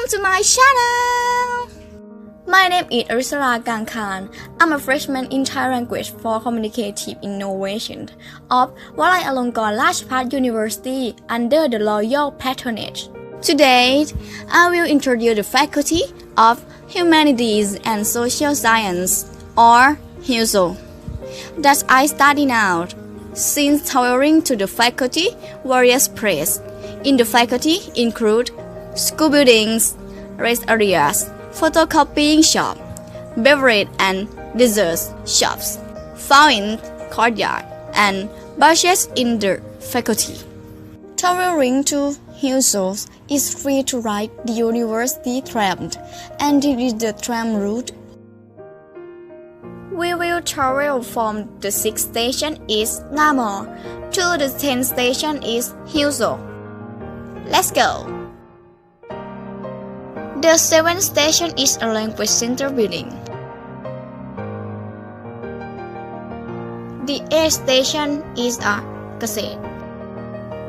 Welcome to my channel! My name is Ursula Gangkhan. I'm a freshman in Thai language for communicative innovation of Walai Alongkorn Rajabhat University under the loyal patronage. Today, I will introduce the Faculty of Humanities and Social Science, or HUSO, that I study now. Since traveling to the faculty, various places in the faculty include school buildings, rest areas, photocopying shop, beverage and desserts shops, fountain courtyard, and bushes in the faculty. Traveling to Hilsos is free to ride the university tram, and it is the tram route. We will travel from the 6th station is Namor to the 10th station is Hilso. Let's go! The 7th station is a language center building. The 8th station is a cassette.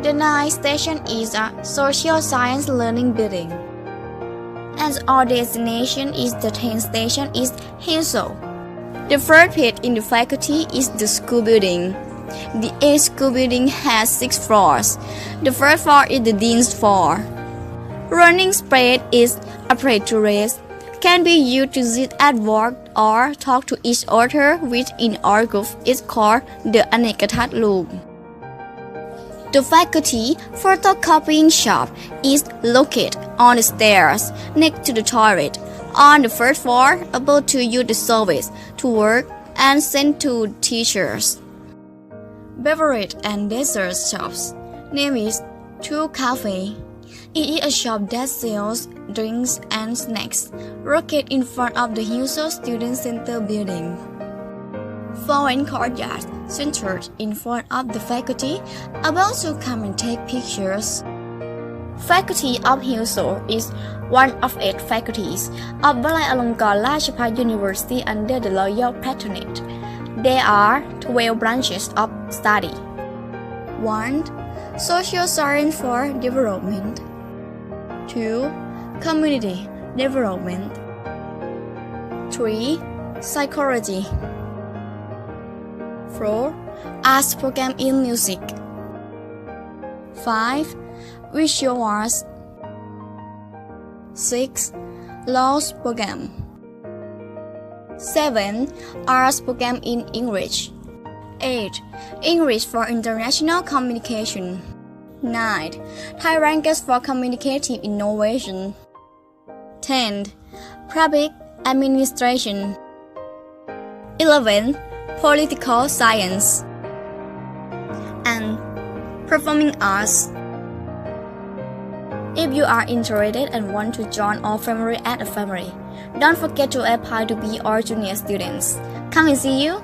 The ninth station is a social science learning building. And our destination is the 10th station is Hilso. The third pit in the faculty is the school building. The A school building has six floors. The first floor is the dean's floor. Running spread is a place to rest, can be used to sit at work or talk to each other, which in our group is called the Anekatat room. The faculty photocopying shop is located on the stairs next to the toilet on the first floor, able to use the service to work and send to teachers. Beverage and dessert shops. Name is Two Cafe. It is a shop that sells drinks and snacks, located in front of the Hilso Student Center building. Foreign courtyard centered in front of the faculty, about to come and take pictures. Faculty of Hilso is one of eight faculties of Walai Alongkorn Rajabhat University under the loyal patronage. There are 12 branches of study. 1. Social Science for Development 2. Community Development 3. Psychology 4. Arts Program in Music 5. Visual Arts 6. Laws Program 7. Arts Program in English 8. English for International Communication 9. Thai Language for Communicative Innovation 10. Public Administration 11. Political Science and Performing Arts if you are interested and want to join our family at a family, don't forget to apply to be our junior students. Come and see you.